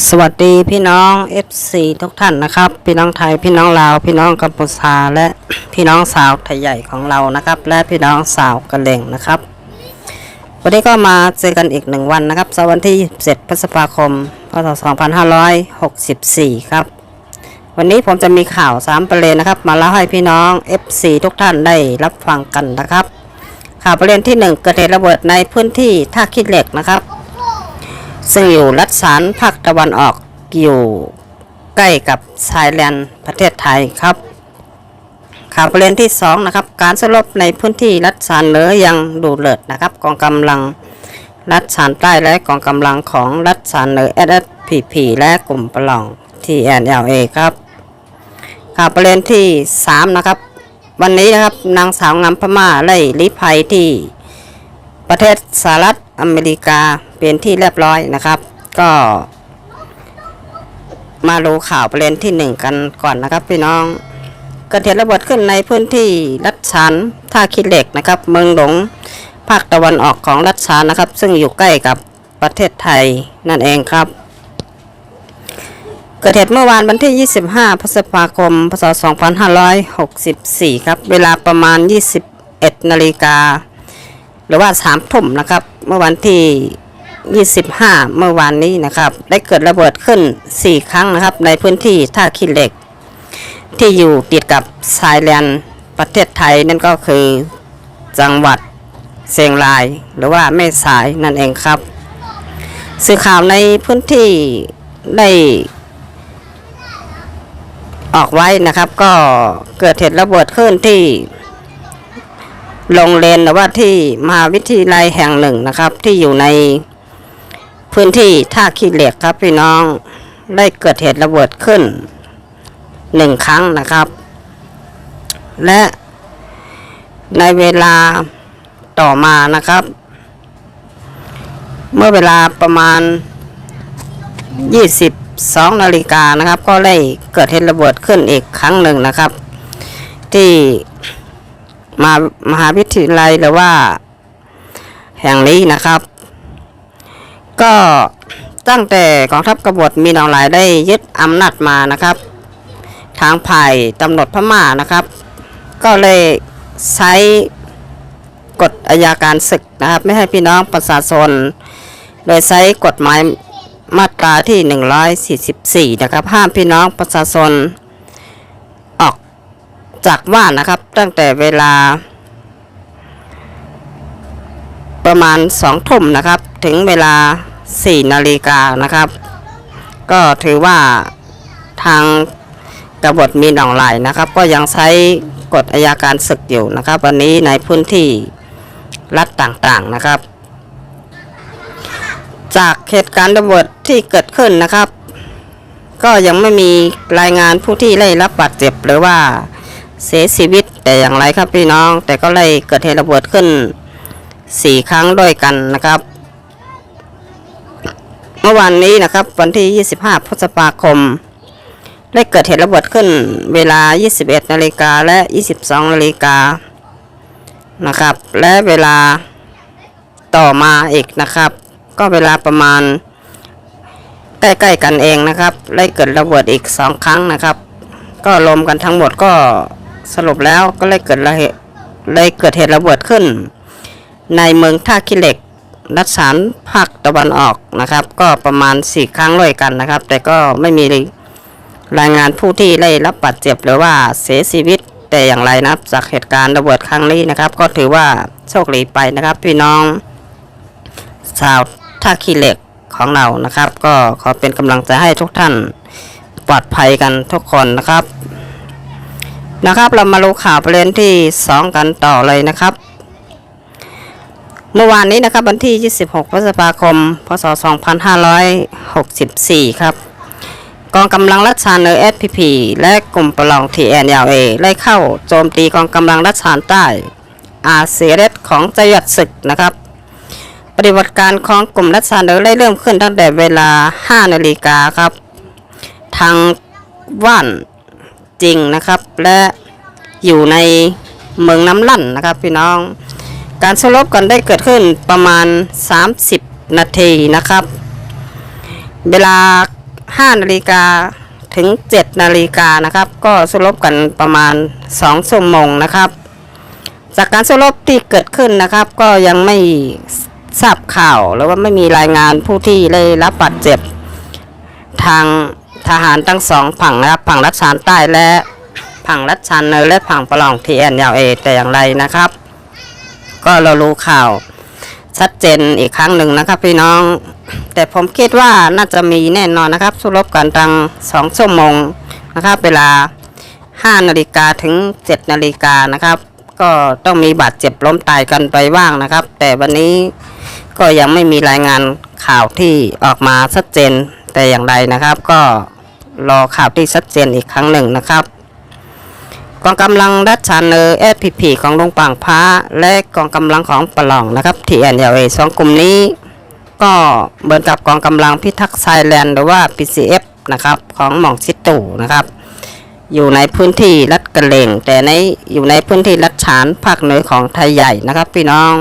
สวัสดีพี่น้อง FC ทุกท่านนะครับ พี่น้องไทยพี่น้องลาว พี่น้องกัมพูชาและพี่น้องสาวไทยใหญ่ของเรานะครับ และพี่น้องสาวกะเหล่งนะครับ วันนี้ก็มาเจอกันอีกหนึ่งวันนะครับสวันที่27พฤษภาคมพศ2564 ครับ วันนี้ผมจะมีข่าว3ประเด็นนะครับ มาเล่าให้พี่น้อง FC ทุกท่านได้รับฟังกันนะครับ ข่าวประเด็นที่ 1 เกิดเหตุระเบิดในพื้นที่ท่าขี้เหล็กนะครับ ซึ่งอยู่รัฐสารภาคตะวันออกอยู่ใกล้กับชายแดนประเทศไทยครับ ข่าวประเด็นที่สองนะครับการสลบในพื้นที่รัฐสารเหนือยังดูเลิศนะครับกองกำลังรัฐสารใต้และกองกำลังของรัฐสารเหนือ SSPP และกลุ่มปล่อง TNLA ครับข่าวประเด็นที่สามนะครับวันนี้นะครับนางสาวงามพม่าไล่ลี้ภัยที่ ประเทศสหรัฐอเมริกาเป็นที่เรียบร้อยนะครับ ก็ มาดูข่าวประเด็นที่หนึ่งกันก่อนนะครับพี่น้องเกิดเหตุระเบิดขึ้นในพื้นที่รัฐฉานท่าขี้เหล็กนะครับ เมืองหลงภาคตะวันออกของรัฐฉานนะครับ ซึ่งอยู่ใกล้กับประเทศไทยนั่นเองครับ เกิดเหตุเมื่อวานวันที่ 25 พฤษภาคม พศ 2564 ครับ เวลาประมาณ 21 นาฬิกา รือว่าสามทุ่มนะครับ เมื่อวันที่ 25 เมื่อวานนี้นะครับ ได้เกิดระเบิดขึ้น 4 ครั้งนะครับ ในพื้นที่ท่าขี้เหล็ก ที่อยู่ติดกับชายแดนประเทศไทยนั่นก็คือจังหวัดเชียงราย หรือว่าแม่สายนั่นเองครับ สื่อข่าวในพื้นที่ได้ออกไว้นะครับ ก็เกิดเหตุระเบิดขึ้นที่ โรงเรียนหรือว่าที่มหาวิทยาลัยแห่งหนึ่งนะครับ ที่อยู่ในพื้นที่ท่าขี้เหล็กครับพี่น้องได้เกิดเหตุระเบิดขึ้นหนึ่งครั้งนะครับ และในเวลาต่อมานะครับ เมื่อเวลาประมาณ 22นาฬิกานะครับ ก็ได้เกิดเหตุระเบิดขึ้นอีกครั้งหนึ่งนะครับ ที่ มามหาวิทยาลัยหรือว่า แห่งนี้นะครับ ก็ตั้งแต่กองทัพกบฏมีนองหลายได้ยึดอำนาจมานะครับ ทางผ่ายตำรวจพม่านะครับ ก็เลยใช้กฎอายาการศึกนะครับ ไม่ให้พี่น้องประชาชน โดยใช้กฎหมายมาตราที่ 144 นะครับ ห้ามพี่น้องประชาชน จากว่านนะครับ ตั้งแต่เวลา ประมาณสองทุ่มนะครับ ถึงเวลาสี่นาฬิกานะครับ ก็ถือว่าทางกบฏมีหนองไหลนะครับ ก็ยังใช้กฎอายการศึกอยู่นะครับ วันนี้ในพื้นที่รัฐต่างๆนะครับ จากเหตุการณ์ระเบิดที่เกิดขึ้นนะครับ ก็ยังไม่มีรายงานผู้ที่ได้รับบาดเจ็บหรือว่า เสียชีวิตแต่อย่างไรครับพี่น้อง แต่ก็เลยเกิดเหตุระเบิดขึ้นสี่ครั้งด้วยกันนะครับ เมื่อวานนี้นะครับวันที่ 25 พฤษภาคม ได้เกิดเหตุระเบิดขึ้นเวลา 21 นาฬิกาและ 22 นาฬิกานะครับ และเวลาต่อมาอีกนะครับ ก็เวลาประมาณใกล้ๆกันเองนะครับ ได้เกิดระเบิดอีกสองครั้งนะครับ ก็รวมกันทั้งหมดก็ สรุปแล้วก็เลยเกิดระเหตุเลยเกิดเหตุระเบิดขึ้น ในเมืองท่าขี้เหล็กรัฐสารภาคตะวันออกนะครับ ก็ประมาณสี่ครั้งด้วยกันนะครับ แต่ก็ไม่มีรายงานผู้ที่ได้รับบาดเจ็บหรือว่าเสียชีวิตแต่อย่างไรนะครับ จากเหตุการณ์ระเบิดครั้งนี้นะครับ ก็ถือว่าโชคดีไปนะครับ พี่น้อง ชาวท่าขี้เหล็กของเรานะครับ ก็ขอเป็นกำลังใจให้ทุกท่านปลอดภัยกันทุกคนนะครับ นะครับ เรามาดูข่าวประเด็นที่ 2 กันต่อเลยนะครับ เมื่อวานนี้นะครับวันที่ 26 พฤษภาคม พศ 2564 ครับ กองกำลังรัชานเนอ SPP และกลุ่มประลอง TNLA ไล่เข้าโจมตีกองกำลังรัชานใต้ RCS ของจยัดศึกนะครับ ปฏิบัติการของกลุ่มรัชชานเนอได้เริ่มขึ้นตั้งแต่เวลา 5 นาฬิกาครับ ทางว่าน จริงนะครับ และอยู่ในเมืองน้ำลั่นนะครับพี่น้อง การสู้รบกันได้เกิดขึ้นประมาณ 30 นาทีนะครับ เวลา 5 นาฬิกาถึง 7 นาฬิกานะครับ ก็สู้รบกันประมาณ2ชั่วโมงนะครับ จากการสู้รบที่เกิดขึ้นนะครับ ก็ยังไม่ทราบข่าวหรือว่าไม่มีรายงานผู้ที่ได้รับบาดเจ็บทาง ทหารทั้งสองฝั่งนะครับฝั่งรัชชานใต้และฝั่งรัชชานเหนือและฝั่งประหลองทีแอนยาวเอแต่อย่างไรนะครับ ก็เรารู้ข่าวชัดเจนอีกครั้งหนึ่งนะครับพี่น้อง แต่ผมคิดว่าน่าจะมีแน่นอนนะครับสู้รบกันตั้งสองชั่วโมงนะครับ เวลา5นาฬิกาถึง7นาฬิกานะครับ ก็ต้องมีบาดเจ็บล้มตายกันไปบ้างนะครับ แต่วันนี้ก็ยังไม่มีรายงานข่าวที่ออกมาชัดเจนแต่อย่างใดนะครับ ก็ รอข่าวที่ชัดเจนอีกครั้งหนึ่งนะครับกองกำลังดัชชานเนอร์เอสพีพีของลงปางพ้า และกองกำลังของปะหลองนะครับทีแอนเอสองกลุ่มนี้ ก็เหมือนกับกองกำลังพิทักษ์ไซแลนด์หรือว่า PCF นะครับของหม่องซิตูนะครับ อยู่ในพื้นที่รัฐกระเลงแต่ในอยู่ในพื้นที่รัฐฉานภาคเหนือของไทยใหญ่นะครับพี่น้อง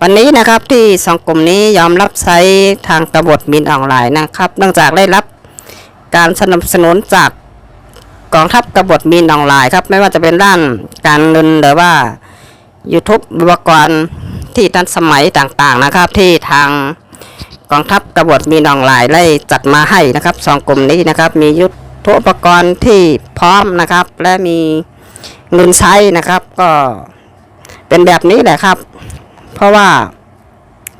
วันนี้นะครับที่สองกลุ่มนี้ยอมรับใช้ทางกบฏมินออนไลน์นะครับ เนื่องจากได้รับ การสนับสนุนจากกองทัพกบฏมินออนไลน์ครับ ไม่ว่าจะเป็นด้านการเงินหรือว่า YouTube อุปกรณ์ที่ทันสมัยต่างๆนะครับ ที่ทางกองทัพกบฏมีนออนไลน์ได้จัดมาให้นะครับสองกลุ่มนี้นะครับ มียุทธอุปกรณ์ที่พร้อมนะครับ และมีเงินใช้นะครับ ก็เป็นแบบนี้แหละครับ เพราะว่า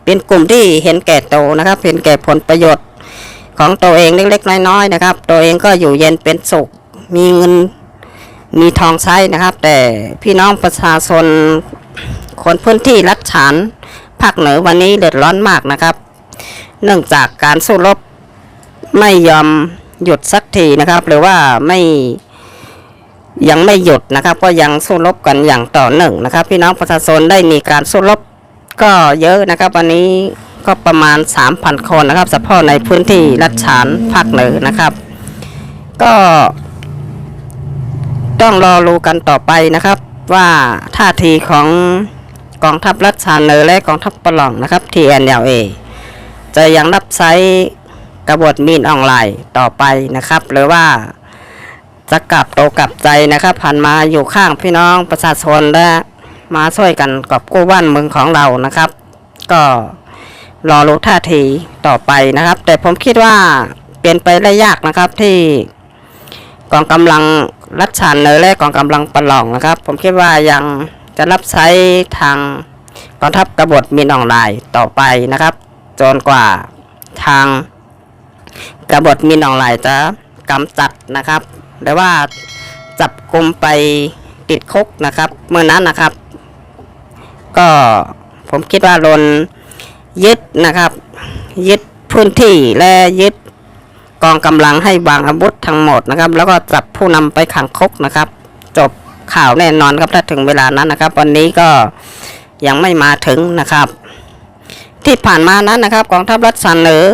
เป็นกลุ่มที่เห็นแก่โตนะครับ เห็นแก่ผลประโยชน์ ของตัวเองเล็กๆน้อยๆนะครับ ตัวเองก็อยู่เย็นเป็นสุข มีเงินมีทองใช้นะครับ แต่พี่น้องประชาชนคนพื้นที่รัฐฉานภาคเหนือวันนี้เดือดร้อนมากนะครับ เนื่องจากการสู้รบไม่ยอมหยุดสักทีนะครับ หรือว่าไม่ยังไม่หยุดนะครับ ก็ยังสู้รบกันอย่างต่อเนื่องนะครับ พี่น้องประชาชนได้มีการสู้รบก็เยอะนะครับ วันนี้ ก็ประมาณ 3,000 คนนะครับเฉพาะในพื้นที่รัฐฉานภาคเหนือนะครับ ก็ต้องรอรู้กันต่อไปนะครับว่าท่าทีของกองทัพรัฐชานเนอและกองทัพปะหลองนะครับ TNLA จะยังรับใช้กบฏมีนออนไลน์ต่อไปนะครับ หรือว่าจะกลับโตกลับใจนะครับผ่านมาอยู่ข้างพี่น้องประชาชนและมาช่วยกันกอบกู้บ้านเมืองของเรานะครับ ก็ รอรู้ท่าทีต่อไปนะครับ แต่ผมคิดว่าเป็นไปได้ยากนะครับที่กองกำลังรัชชานเนและกองกำลังปะหลองนะครับ ผมคิดว่ายังจะรับใช้ทางกองทัพกบฏมินออนไลน์ต่อไปนะครับจนกว่าทางกบฏมินออนไลน์จะกำจัดนะครับหรือว่าจับกลุ่มไปติดคุกนะครับ เมื่อนั้นนะครับ ก็ผมคิดว่าลน ยึดนะครับ ยึดพื้นที่และยึดกองกำลังให้วางอาวุธทั้งหมดนะครับ แล้วก็จับผู้นำไปขังคุกนะครับ จบข่าวแน่นอนครับถ้าถึงเวลานั้นนะครับ วันนี้ก็ยังไม่มาถึงนะครับ ที่ผ่านมานั้นนะครับกองทัพรัฐสันเหนือ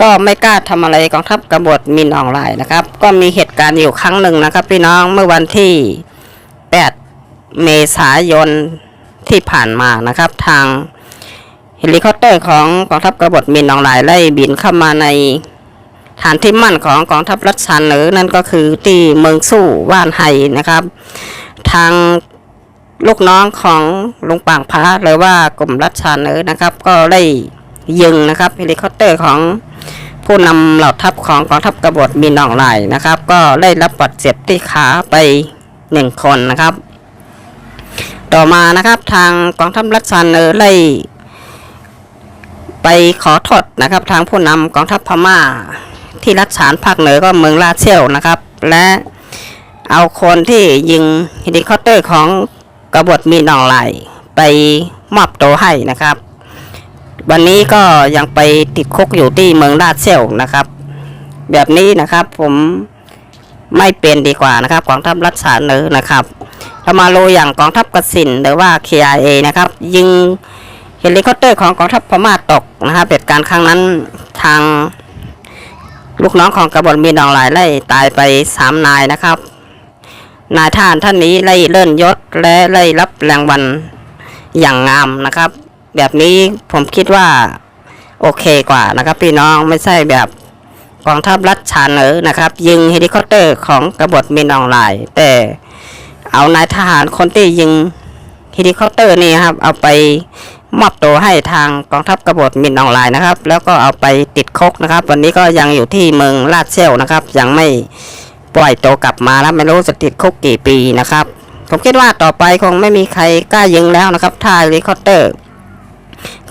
ก็ไม่กล้าทำอะไรกองทัพกบฏมินออนไลน์นะครับ ก็มีเหตุการณ์อยู่ครั้งหนึ่งนะครับ พี่น้องเมื่อวันที่ 8 เมษายนที่ผ่านมานะครับ ทาง เฮลิคอปเตอร์ของกองทัพกบฏมินออนไลน์ไล่บินเข้ามาในฐานที่มั่นของกองทัพรัชชานเหนือนั่นก็คือที่เมืองสู้ว่านไฮนะครับ ทางลูกน้องของลุงป่างพระหรือว่ากลุ่มรัชชานเหนือนะครับ ก็ได้ยิงนะครับเฮลิคอปเตอร์ของผู้นำเหล่าทัพของกองทัพกบฏมีนองลายนะครับ ก็ได้รับบาดเจ็บที่ขาไปหนึ่งคนนะครับ ต่อมานะครับทางกองทัพรัชชานเหนือได้ ไปขอโทษนะครับ ทางผู้นำกองทัพพม่า ที่รัฐฉานภาคเหนือก็เมืองลาเชลนะครับ และเอาคนที่ยิงเฮลิคอปเตอร์ของกบฏมีนองไหลไปมอบตัวให้นะครับ วันนี้ก็ยังไปติดคุกอยู่ที่เมืองลาเชลนะครับ แบบนี้นะครับผมไม่เป็นดีกว่านะครับกองทัพรัฐฉานเหนือนะครับเรามาโลอย่างกองทัพกสินหรือว่า KIA นะครับ ยิง เฮลิคอปเตอร์ของกองทัพพม่าตกนะครับเหตุการณ์ครั้งนั้นทางลูกน้องของกบฏมีนองหลายไล่ตายไปสามนายนะครับ นายท่านท่านนี้ไล่เลื่อนยศและไล่รับแรงวัลอย่างงามนะครับ แบบนี้ผมคิดว่าโอเคกว่านะครับ พี่น้องไม่ใช่แบบกองทัพรัฐชาเนอนะครับ ยิงเฮลิคอปเตอร์ของกบฏมินออนไลน์แต่เอานายทหารคนที่ยิงเฮลิคอปเตอร์นี่ครับ เอาไป มอบตัวให้ทางกองทัพกบฏมินออนไลน์นะครับ แล้วก็เอาไปติดคุกนะครับ วันนี้ก็ยังอยู่ที่เมืองลาดเซลนะครับ ยังไม่ปล่อยตัวกลับมาแล้วไม่รู้จะติดคุกกี่ปีนะครับ ผมคิดว่าต่อไปคงไม่มีใครกล้ายิงแล้วนะครับถ้าเฮลิคอปเตอร์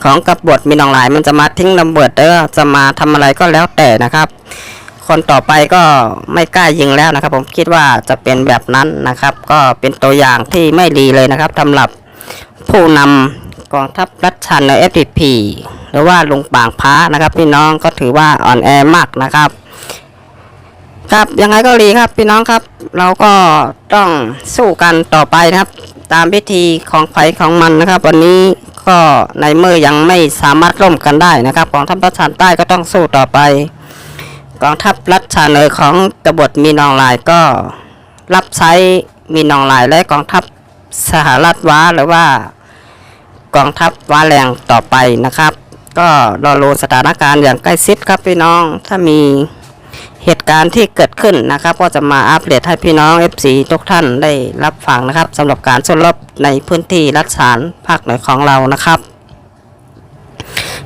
ของกบฏมินออนไลน์มันจะมาทิ้งระเบิดเด้อจะมาทำอะไรก็แล้วแต่นะครับ คนต่อไปก็ไม่กล้ายิงแล้วนะครับ ผมคิดว่าจะเป็นแบบนั้นนะครับ ก็เป็นตัวอย่างที่ไม่ดีเลยนะครับสำหรับผู้นำ กองทัพรัชชันใน FPP หรือว่าลงปางพ้านะครับ พี่น้องก็ถือว่าอ่อนแอมากนะครับ ครับยังไงก็ดีครับพี่น้องครับ เราก็ต้องสู้กันต่อไปนะครับ ตามพิธีของไฟของมันนะครับ วันนี้ก็ในเมื่อยังไม่สามารถร่วมกันได้นะครับกองทัพรัชชานใต้ก็ต้องสู้ต่อไป กองทัพรัชชาเนอของกบฏมีนองลายก็รับใช้มีนองลายและกองทัพสหรัฐว้าหรือว่า กองทัพว้าแรงต่อไปนะครับ ก็รอรู้สถานการณ์อย่างใกล้ชิดครับพี่น้องถ้ามีเหตุการณ์ที่เกิดขึ้นนะครับ ก็จะมาอัปเดตให้พี่น้อง FC ทุกท่านได้รับฟังนะครับสำหรับการสู้รบในพื้นที่รัฐสารภาคเหนือของเรานะครับ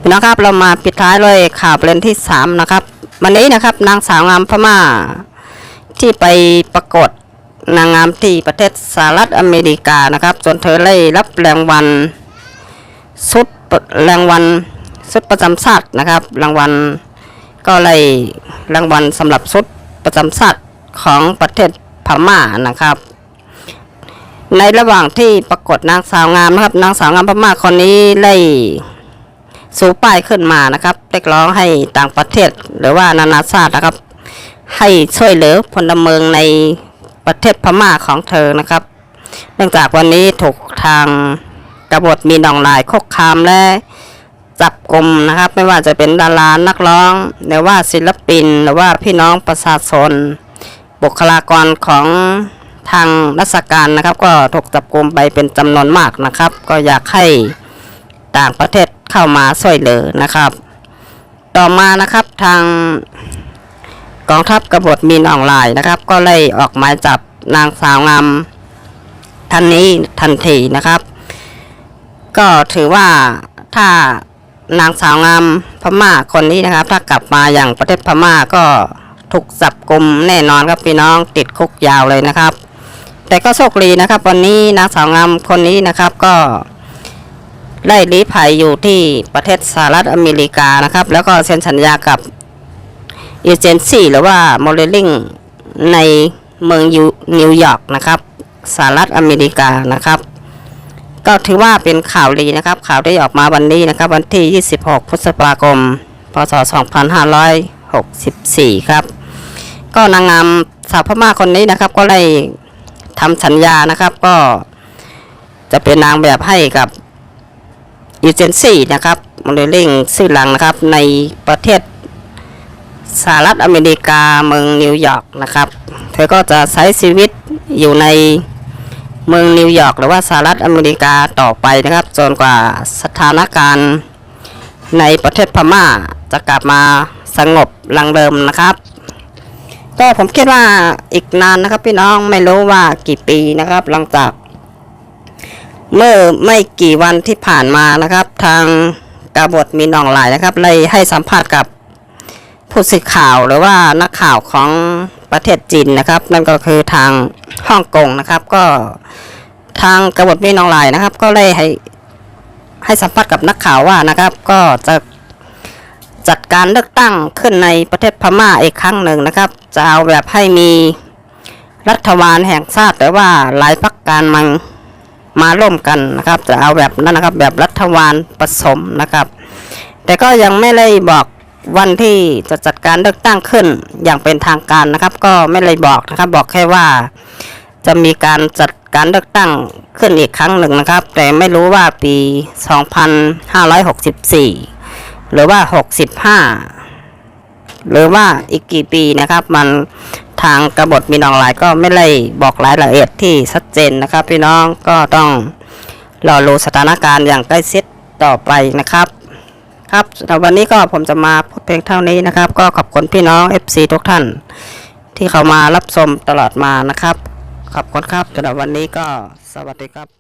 พี่น้องครับเรามาปิดท้ายเลยข่าวประเด็นที่ 3 นะครับ วันนี้นะครับนางสาวงามพม่า ที่ไปประกวดนางงามที่ประเทศสหรัฐอเมริกานะครับจนเธอได้รับรางวัล สุดรางวัลสุดประจำชาตินะครับ รางวัลก็เลยรางวัลสำหรับชุดประจำชาติของประเทศพม่านะครับ ในระหว่างที่ปรากฏนางสาวงามนะครับ นางสาวงามพม่าคนนี้ได้สูป้ายขึ้นมานะครับเรียกร้องให้ต่างประเทศหรือว่านานาชาตินะครับ ให้ช่วยเหลือพลเมืองในประเทศพม่าของเธอนะครับ เนื่องจากวันนี้ถูกทาง กบฏมีนองลายคุกคามและจับกลุ่มนะครับ ไม่ว่าจะเป็นดารานักร้อง หรือว่าศิลปิน หรือว่าพี่น้องประชาชน บุคลากรของทางราชการนะครับ ก็ถูกจับกลุ่มไปเป็นจำนวนมากนะครับ ก็อยากให้ต่างประเทศเข้ามาช่วยเหลือนะครับ ต่อมานะครับทางกองทัพกบฏมีนออนไลน์นะครับ ก็เลยออกหมายจับนางสาวงามท่านนี้ทันทีนะครับ ก็ถือว่าถ้านางสาวงามพม่าคนนี้นะครับ ถ้ากลับมาอย่างประเทศพม่าก็ถูกจับกลุ่มแน่นอนครับพี่น้องติดคุกยาวเลยนะครับ แต่ก็โชคดีนะครับ วันนี้นางสาวงามคนนี้นะครับก็ไล่ลี้ภัยอยู่ที่ประเทศสหรัฐอเมริกานะครับ แล้วก็เซ็นสัญญากับเอเจนซี่หรือว่าโมเดลลิ่งในเมืองยูนิวยอร์กนะครับสหรัฐอเมริกานะครับ ก็ถือว่าเป็นข่าวดีนะครับ ข่าวได้ออกมาวันนี้นะครับ วันที่ 26 พฤษภาคม พศ 2564 ครับ ก็นางงามสาวพม่าคนนี้นะครับ ก็ได้ทำสัญญานะครับ ก็จะเป็นนางแบบให้กับเอเจนซี่นะครับโมเดลลิ่งชื่อหลังนะครับ ในประเทศสหรัฐอเมริกาเมืองนิวยอร์กนะครับ เธอก็จะใช้ชีวิตอยู่ใน เมืองนิวยอร์กหรือว่าสหรัฐอเมริกาต่อไปนะครับจนกว่าสถานการณ์ในประเทศพม่าจะกลับมาสงบลังเดิมนะครับ ก็ผมคิดว่าอีกนานนะครับพี่น้องไม่รู้ว่ากี่ปีนะครับ หลังจาก เมื่อไม่กี่วันที่ผ่านมานะครับ ทางกาบทมีนองหลายนะครับเลยให้สัมภาษณ์กับผู้สื่อข่าวหรือว่านักข่าวของ ประเทศจีนนะครับ นั่นก็คือทางฮ่องกงนะครับ ก็ทางกบฏมีนองหลายนะครับ ก็เลยให้ให้สัมภาษณ์กับนักข่าวว่านะครับ ก็จะจัดการเลือกตั้งขึ้นในประเทศพม่าอีกครั้งหนึ่งนะครับ จะเอาแบบให้มีรัฐบาลแห่งชาติหรือว่าหลายพรรคการเมืองมาร่วมกันนะครับ จะเอาแบบนั้นนะครับแบบรัฐบาลผสมนะครับ แต่ก็ยังไม่ได้บอก วันที่จะจัดการเลือกตั้งขึ้นอย่างเป็นทางการนะครับ ก็ไม่ได้บอกนะครับ บอกแค่ว่า จะมีการจัดการเลือกตั้งขึ้นอีกครั้งหนึ่งนะครับ แต่ไม่รู้ว่าปี 2564 หรือว่า 65 หรือว่าอีกกี่ปีนะครับ มันทางกบฏมีนองหลายก็ไม่ได้บอกรายละเอียดที่ชัดเจนนะครับ พี่น้องก็ต้องรอรู้สถานการณ์อย่างใกล้ชิดต่อไปนะครับ ครับสำหรับวันนี้ก็ผมจะมาพูดเพียงเท่านี้นะครับ ก็ขอบคุณพี่น้อง FC ทุกท่าน ที่เข้ามารับชมตลอดมานะครับ ขอบคุณครับสำหรับวันนี้ก็สวัสดีครับ